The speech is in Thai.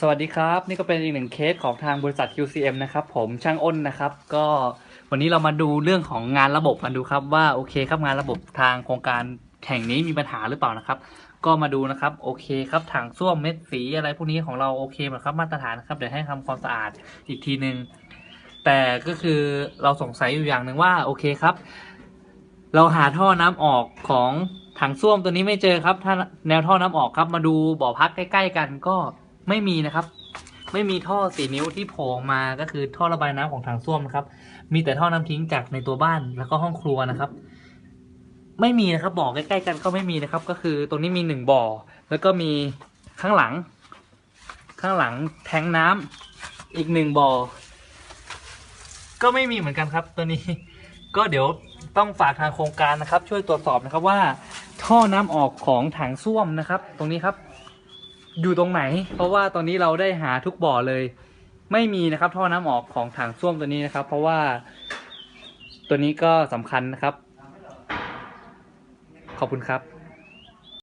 สวัสดีครับ นี่ก็เป็นอีกหนึ่งเคสของทางบริษัท QCM นะครับผมช่างอ้นนะครับ ก็วันนี้เรามาดูเรื่องของงานระบบกันดูครับว่าโอเคครับงานระบบทางโครงการแห่งนี้มีปัญหาหรือเปล่านะครับ ก็มาดูนะครับโอเคครับถังส้วมเม็ดสีอะไรพวกนี้ของเราโอเคหมดครับมาตรฐานนะครับเดี๋ยวให้ทำความสะอาดอีกทีหนึ่งแต่ก็คือเราสงสัยอยู่อย่างหนึ่งว่าโอเคครับ เราหาท่อน้ำออกของถังส้วมตัวนี้ไม่เจอครับ ถ้าแนวท่อน้ำออกครับ มาดูบ่อพักใกล้ ๆ กันก็ ไม่มีนะครับ ไม่มีท่อสีนิ้วที่โผล่ออกมาก็คือท่อระบายน้ำของถังส้วมนะครับ มีแต่ท่อน้ำทิ้งจากในตัวบ้านแล้วก็ห้องครัวนะครับ ไม่มีนะครับบ่อใกล้ๆกันก็ไม่มีนะครับ ก็คือตรงนี้มีหนึ่งบ่อ แล้วก็มีข้างหลัง ข้างหลังแทงน้ำอีกหนึ่งบ่อ ก็ไม่มีเหมือนกันครับ ตัวนี้ ก็เดี๋ยวต้องฝากทางโครงการนะครับ ช่วยตรวจสอบนะครับว่า ท่อน้ำออกของถังส้วมนะครับ ตรงนี้ครับ อยู่ตรงไหน เพราะว่าตอนนี้เราได้หาทุกบ่อเลย ไม่มีนะครับท่อน้ำออกของถังส้วมตัวนี้นะครับ เพราะว่าตัวนี้ก็สำคัญนะครับ ขอบคุณครับ